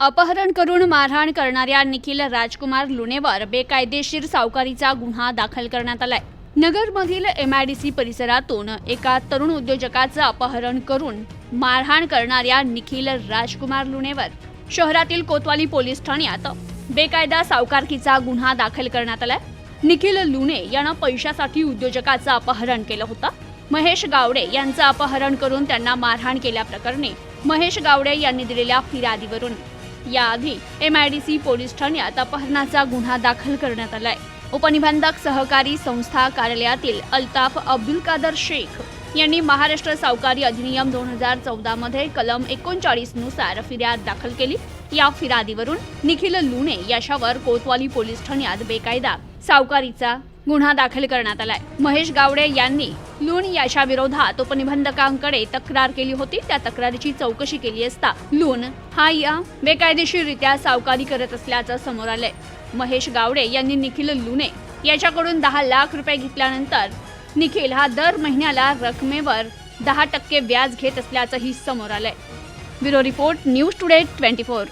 अपहरण करून मारहाण करणाऱ्या निखिल राजकुमार लुणेवर बेकायदेशीर सावकारीचा गुन्हा दाखल करण्यात आलाय. नगरमधील एम आय डी सी परिसरातून एका तरुण उद्योजकाचं अपहरण करून मारहाण करणाऱ्या निखिल राजकुमार लुणेवर शहरातील कोतवाली पोलीस ठाण्यात बेकायदा सावकारकीचा गुन्हा दाखल करण्यात आलाय. निखिल लुणे यानं पैशासाठी उद्योजकाचं अपहरण केलं होतं. महेश गावडे यांचं अपहरण करून त्यांना मारहाण केल्याप्रकरणी महेश गावडे यांनी दिलेल्या फिर्यादीवरून याआधी एमआयडीसी पोलीस ठाण्यात अपहरणाचा गुन्हा दाखल करण्यात आलाय. उपनिबंधक सहकारी संस्था कार्यालयातील अल्ताफ अब्दुल कादर शेख यांनी महाराष्ट्र सावकारी अधिनियम दोन हजार चौदा मध्ये कलम एकोणचाळीसनुसार फिर्याद दाखल केली. या फिर्यादीवरून निखिल लुणे याच्यावर कोतवाली पोलीस ठाण्यात बेकायदा सावकारीचा गुन्हा दाखल करण्यात आलाय. महेश गावडे यांनी लूण याच्या विरोधात उपनिबंधकांकडे तक्रार केली होती. त्या तक्रारीची चौकशी केली असता लूण हा या बेकायदेशीररित्या सावकारी करत असल्याचं समोर आलंय. महेश गावडे यांनी निखिल लुणे याच्याकडून दहा लाख रुपये घेतल्यानंतर निखिल हा दर महिन्याला रकमेवर दहा टक्के व्याज घेत असल्याचंही समोर आलंय. Bureau report news today twenty four.